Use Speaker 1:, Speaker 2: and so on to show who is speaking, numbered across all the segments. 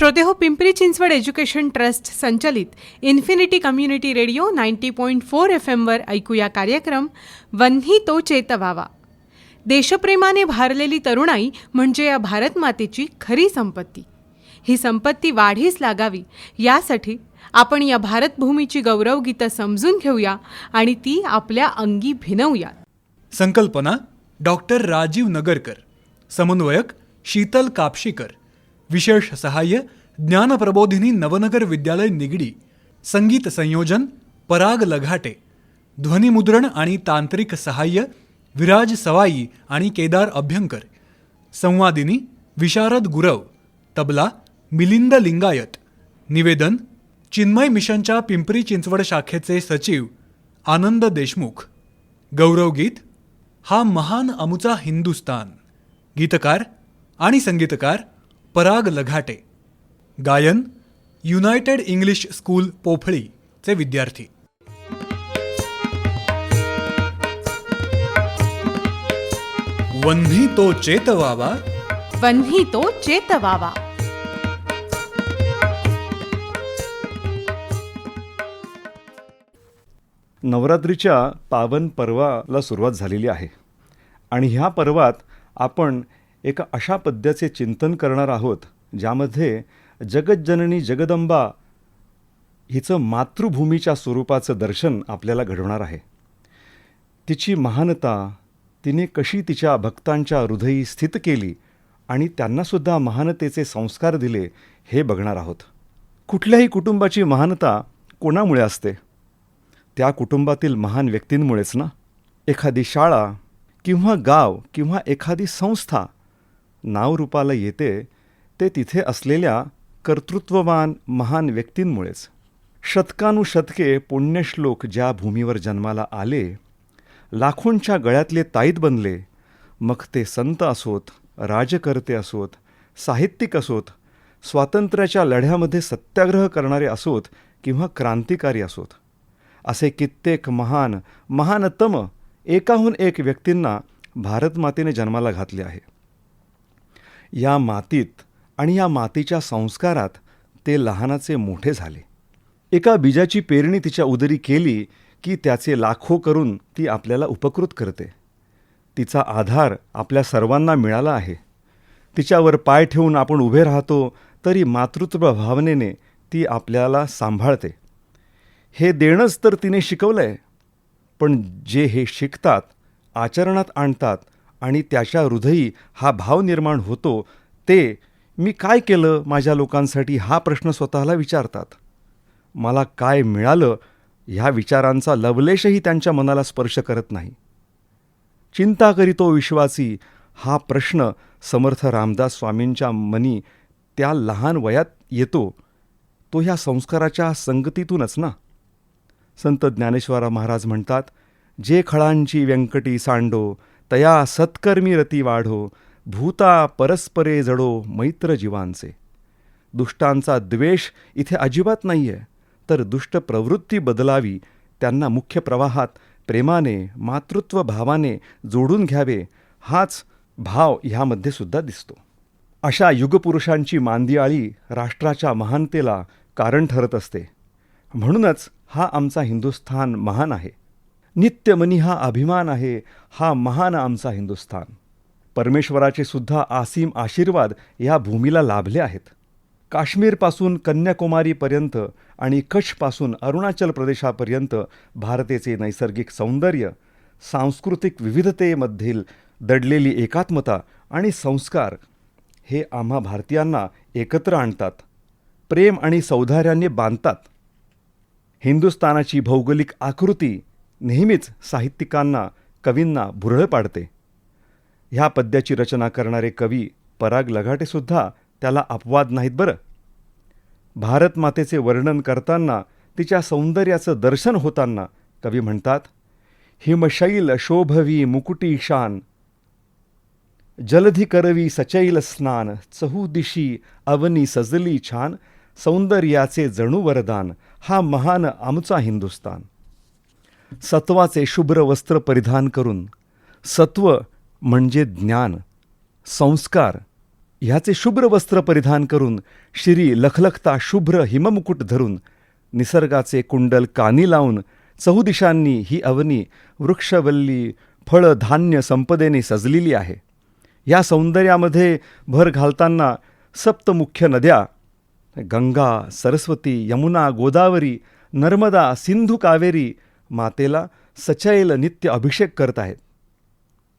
Speaker 1: श्रोते हो Pimpri Chinchwad education trust संचलित infinity community radio ninety point four F एमवर ऐकूया कार्यक्रम वन्ही तो चेतवावा. देशप्रेमाने भारलेली तरुणाई म्हणजे या भारतमातेची खरी संपत्ती. ही संपत्ती वाढीस लागावी यासाठी आपण या भारतभूमीची गौरवगीतं समजून घेऊया आणि ती आपल्या अंगी भिनवूया
Speaker 2: संकल्पना डॉक्टर राजीव नगरकर. समन्वयक शीतल कापशीकर. विशेष सहाय्य ज्ञानप्रबोधिनी नवनगर विद्यालय निगडी संगीत संयोजन पराग लघाटे ध्वनिमुद्रण आणि तांत्रिक सहाय्य विराज सवाई आणि केदार अभ्यंकर संवादिनी विशारद गुरव तबला मिलिंद लिंगायत निवेदन चिन्मय मिशनच्या पिंपरी चिंचवड शाखेचे सचिव आनंद देशमुख गौरवगीत हा महान अमुचा हिंदुस्तान गीतकार आणि संगीतकार पराग लघाटे. गायन युनायटेड इंग्लिश स्कूल पोफळी चे विद्यार्थी. वन्ही तो चेतवावा
Speaker 1: वन्ही तो चेतवावा
Speaker 3: नवरात्रीच्या पावन पर्वाला सुरुवात झालेली आहे. आणि ह्या पर्वात आपण एका अशा पद्याचे चिंतन करणार आहोत ज्यामध्ये जगज्जननी जगदंबा हिचं मातृभूमीच्या स्वरूपाचं दर्शन आपल्याला घडवणार आहे. तिची महानता तिने कशी तिच्या भक्तांच्या हृदयी स्थित केली आणि त्यांनासुद्धा महानतेचे संस्कार दिले हे बघणार आहोत. कुठल्याही कुटुंबाची महानता कोणामुळे असते? त्या कुटुंबातील महान व्यक्तींमुळेच ना? एखादी शाळा किंवा गाव किंवा एखादी संस्था नावरूपाला येते ते तिथे असलेल्या कर्तृत्ववान महान व्यक्तींमुळेच. शतकानुशतके पुण्यश्लोक ज्या भूमीवर जन्माला आले लाखोंच्या गळ्यातले ताईत बनले मग ते संत असोत राजकर्ते असोत साहित्यिक असोत स्वातंत्र्याच्या लढ्यामध्ये सत्याग्रह करणारे असोत किंवा क्रांतिकारी असोत. असे कित्येक महान महानतम एकाहून एक व्यक्तींना भारतमातेने जन्माला घातले आहे. या मातीत आणि या मातीच्या संस्कारात ते लहानाचे मोठे झाले. एका बीजाची पेरणी तिच्या उदरी केली की त्याचे लाखो करून ती आपल्याला उपकृत करते. तिचा आधार आपल्या सर्वांना मिळाला आहे. तिच्यावर पाय ठेवून आपण उभे राहतो तरी मातृत्व भावनेने ती आपल्याला सांभाळते. हे देणंच तर तिने शिकवलं आहे पण जे हे शिकतात आचरणात आणतात आणि त्याच्या हृदयी हा भाव निर्माण होतो ते मी काय केलं माझ्या लोकांसाठी हा प्रश्न स्वतःला विचारतात? मला काय मिळालं ह्या विचारांचा लवलेशही त्यांच्या मनाला स्पर्श करत नाही. चिंता करीतो विश्वासी हा प्रश्न समर्थ रामदास स्वामींच्या मनी त्या लहान वयात येतो. तो ह्या संस्काराच्या संगतीतूनच ना? संत ज्ञानेश्वरा महाराज म्हणतात जे खळांची व्यंकटी सांडो तया सत्कर्मी रती वाढो भूता परस्परे जडो मैत्र जीवांचे. दुष्टांचा द्वेष इथे अजिबात नाही आहे तर दुष्ट प्रवृत्ती बदलावी त्यांना मुख्य प्रवाहात प्रेमाने मातृत्व भावाने जोडून घ्यावे हाच भाव ह्यामध्ये सुद्धा दिसतो. अशा युगपुरुषांची मांदियाळी राष्ट्राच्या महानतेला कारण ठरत असते. म्हणूनच हा आमचा हिंदुस्थान महान आहे. नित्यमनी हा अभिमान आहे हा महान आमचा हिंदुस्थान. परमेश्वराचे सुद्धा आसीम आशीर्वाद ह्या भूमीला लाभले आहेत. काश्मीरपासून कन्याकुमारीपर्यंत आणि कच्छपासून अरुणाचल प्रदेशापर्यंत भारतेचे नैसर्गिक सौंदर्य सांस्कृतिक विविधतेमधील दडलेली एकात्मता आणि संस्कार हे आम्हा भारतीयांना एकत्र आणतात प्रेम आणि सौधार्याने बांधतात. हिंदुस्थानाची भौगोलिक आकृती नेहमीच साहित्यिकांना कवींना भुरळ पाडते. ह्या पद्याची रचना करणारे कवी पराग लघाटेसुद्धा त्याला अपवाद नाहीत बरं. भारत मातेचे वर्णन करताना तिच्या सौंदर्याचं दर्शन होताना कवी म्हणतात हिमशैल शोभवी मुकुटी शान जलधी करवी सचैल स्नान चहुदिशी अवनी सजली छान सौंदर्याचे जणू वरदान हा महान आमचा हिंदुस्तान. सत्वाचे शुभ्र वस्त्र परिधान करून सत्व म्हणजे ज्ञान संस्कार ह्याचे शुभ्र वस्त्र परिधान करून शिरी लखलखता शुभ्र हिममुकुट धरून निसर्गाचे कुंडल कानी लावून चहुदिशांनी ही अवनी वृक्षवल्ली फळ धान्य संपदेने सजलेली आहे. या सौंदर्यामध्ये भर घालताना सप्तमुख्य नद्या गंगा सरस्वती यमुना गोदावरी नर्मदा सिंधू कावेरी मातेला सचैल नित्य अभिषेक करत आहेत.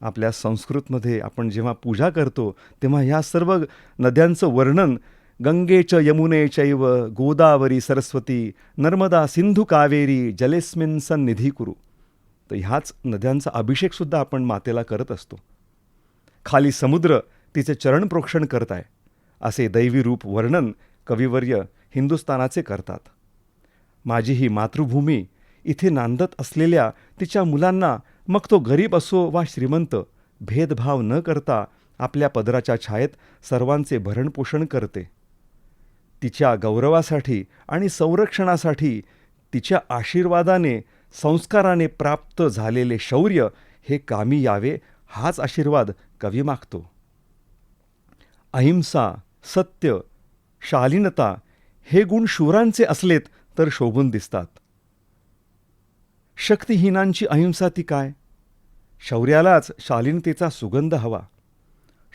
Speaker 3: आपल्या संस्कृतमध्ये आपण जेव्हा पूजा करतो तेव्हा ह्या सर्व नद्यांचं वर्णन गंगेच यमुने चैव गोदावरी सरस्वती नर्मदा सिंधू कावेरी जलेस्मिन सन्निधी कुरु. तर ह्याच नद्यांचा अभिषेकसुद्धा आपण मातेला करत असतो. खाली समुद्र तिचे चरणप्रोक्षण करत आहे असे दैवी रूप वर्णन कविवर्य हिंदुस्थानाचे करतात. माझी ही मातृभूमी इथे नांदत असलेल्या तिच्या मुलांना मग तो गरीब असो वा श्रीमंत भेदभाव न करता आपल्या पदराच्या छायेत सर्वांचे भरणपोषण करते. तिच्या गौरवासाठी आणि संरक्षणासाठी तिच्या आशीर्वादाने संस्काराने प्राप्त झालेले शौर्य हे कामी यावे हाच आशीर्वाद कवी मागतो. अहिंसा सत्य शालीनता हे गुण शूरांचे असलेत तर शोभून दिसतात. शक्तिहीनांची अहिंसा ती काय? शौर्यालाच शालीनतेचा सुगंध हवा.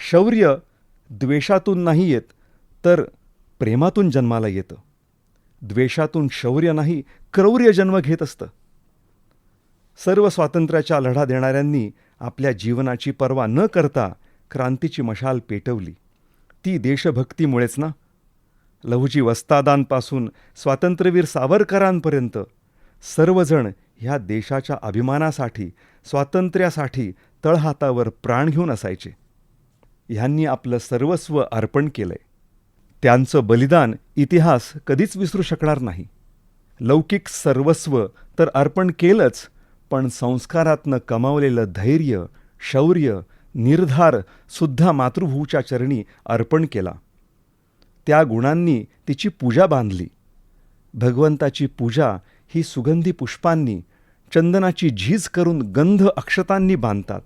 Speaker 3: शौर्य द्वेषातून नाही येत तर प्रेमातून जन्माला येतं. द्वेषातून शौर्य नाही क्रौर्य जन्म घेत असतं. सर्व स्वातंत्र्याच्या लढा देणाऱ्यांनी आपल्या जीवनाची पर्वा न करता क्रांतीची मशाल पेटवली. ती देशभक्तीमुळेच ना? लहुजी वस्तादांपासून स्वातंत्र्यवीर सावरकरांपर्यंत सर्वजण ह्या देशाच्या अभिमानासाठी स्वातंत्र्यासाठी तळहातावर प्राण घेऊन असायचे. ह्यांनी आपलं सर्वस्व अर्पण केलंय. त्यांचं बलिदान इतिहास कधीच विसरू शकणार नाही. लौकिक सर्वस्व तर अर्पण केलंच पण संस्कारातनं कमावलेलं धैर्य शौर्य निर्धार सुद्धा मातृभूच्या चरणी अर्पण केला. त्या गुणांनी तिची पूजा बांधली. भगवंताची पूजा ही सुगंधी पुष्पांनी चंदनाची झीज करून गंध अक्षतांनी बांधतात.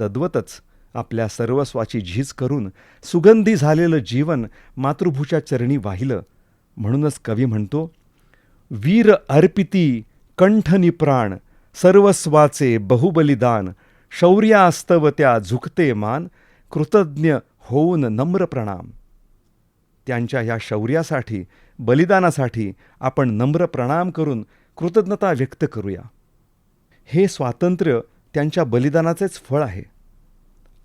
Speaker 3: तद्वतच आपल्या सर्वस्वाची झीज करून सुगंधी झालेलं जीवन मातृभूच्या चरणी वाहिलं. म्हणूनच कवी म्हणतो वीर अर्पिती कंठनी प्राण सर्वस्वाचे बहुबलिदान शौर्यास्तव त्या झुकते मान कृतज्ञ होऊन नम्र प्रणाम. त्यांच्या ह्या शौर्यासाठी बलिदानासाठी आपण नम्र प्रणाम करून कृतज्ञता व्यक्त करूया. हे स्वातंत्र्य त्यांच्या बलिदानाचेच फळ आहे.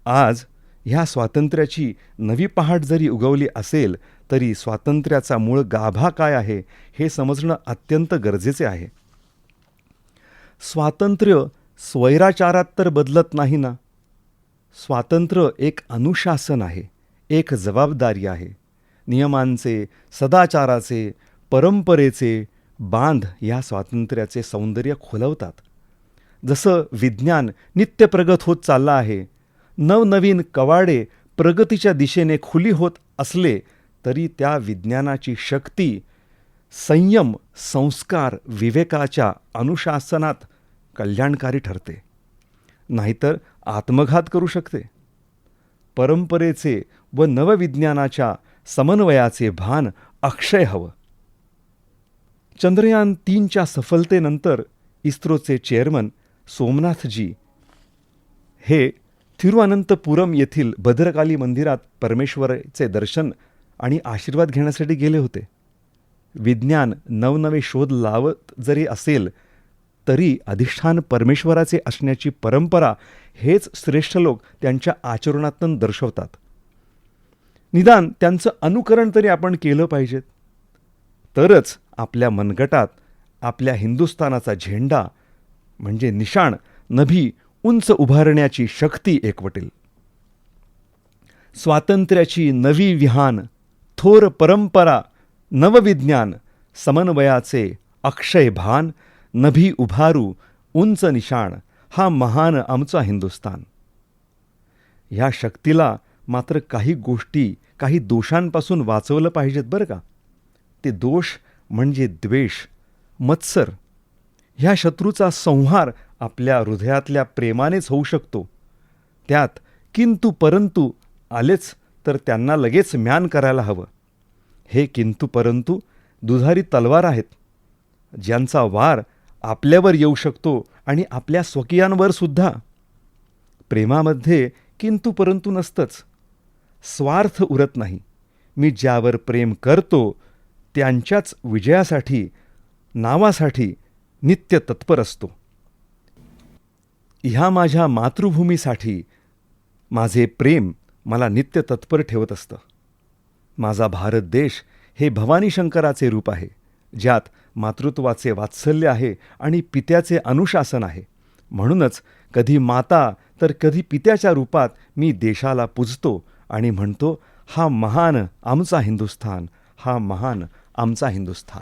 Speaker 3: आज ह्या स्वातंत्र्याची नवी पहाट जरी उगवली असेल तरी स्वातंत्र्याचा मूळ गाभा काय आहे हे समजणं अत्यंत गरजेचे आहे. स्वातंत्र्य स्वैराचारात तर बदलत नाही ना? स्वातंत्र्य एक अनुशासन आहे एक जबाबदारी आहे. नियमांचे सदाचाराचे परंपरेचे बांध या स्वातंत्र्याचे सौंदर्य खुलवतात. जसं विज्ञान नित्य प्रगत होत चाललं आहे नवनवीन कवाडे प्रगतीच्या दिशेने खुली होत असले तरी त्या विज्ञानाची शक्ती संयम संस्कार विवेकाच्या अनुशासनात कल्याणकारी ठरते. नाहीतर आत्मघात करू शकते. परंपरेचे व नवविज्ञानाच्या समन्वयाचे भान अक्षय हवं. चंद्रयान तीनच्या सफलतेनंतर इस्रोचे चेअरमन सोमनाथजी हे थिरुअनंतपुरम येथील भद्रकाली मंदिरात परमेश्वराचे दर्शन आणि आशीर्वाद घेण्यासाठी गेले होते. विज्ञान नवनवे शोध लावत जरी असेल तरी अधिष्ठान परमेश्वराचे असण्याची परंपरा हेच श्रेष्ठ लोक त्यांच्या आचरणातून दर्शवतात. निदान त्यांचं अनुकरण तरी आपण केलं पाहिजेत. तरच आपल्या मनगटात आपल्या हिंदुस्थानाचा झेंडा म्हणजे निशाण नभी उंच उभारण्याची शक्ती एकवटेल. स्वातंत्र्याची नवी विहान थोर परंपरा नवविज्ञान समन्वयाचे अक्षय भान नभी उभारू उंच निशाण हा महान आमचा हिंदुस्तान ह्या शक्तीला मात्र काही गोष्टी काही दोषांपासून वाचवलं पाहिजेत बरं का? ते दोष म्हणजे द्वेष मत्सर. ह्या शत्रूचा संहार आपल्या हृदयातल्या प्रेमानेच होऊ शकतो. त्यात किंतु परंतु आलेच तर त्यांना लगेच म्यान करायला हवं. हे किंतु परंतु दुधारी तलवार आहेत. ज्यांचा वार आपल्यावर येऊ शकतो आणि आपल्या स्वकीयांवर सुद्धा. प्रेमामध्ये किंतु परंतु नसतंच. स्वार्थ उरत नाही. मी ज्यावर प्रेम करतो त्यांच्याच विजयासाठी नावासाठी नित्य तत्पर असतो. ह्या माझ्या मातृभूमीसाठी माझे प्रेम मला नित्य तत्पर ठेवत असतं. माझा भारत देश हे भवानी शंकराचे रूप आहे ज्यात मातृत्वाचे वात्सल्य आहे आणि पित्याचे अनुशासन आहे. म्हणूनच कधी माता तर कधी पित्याच्या रूपात मी देशाला पूजतो आणि म्हणतो हा महान आमचा हिंदुस्थान हा महान आमचा हिंदुस्थान.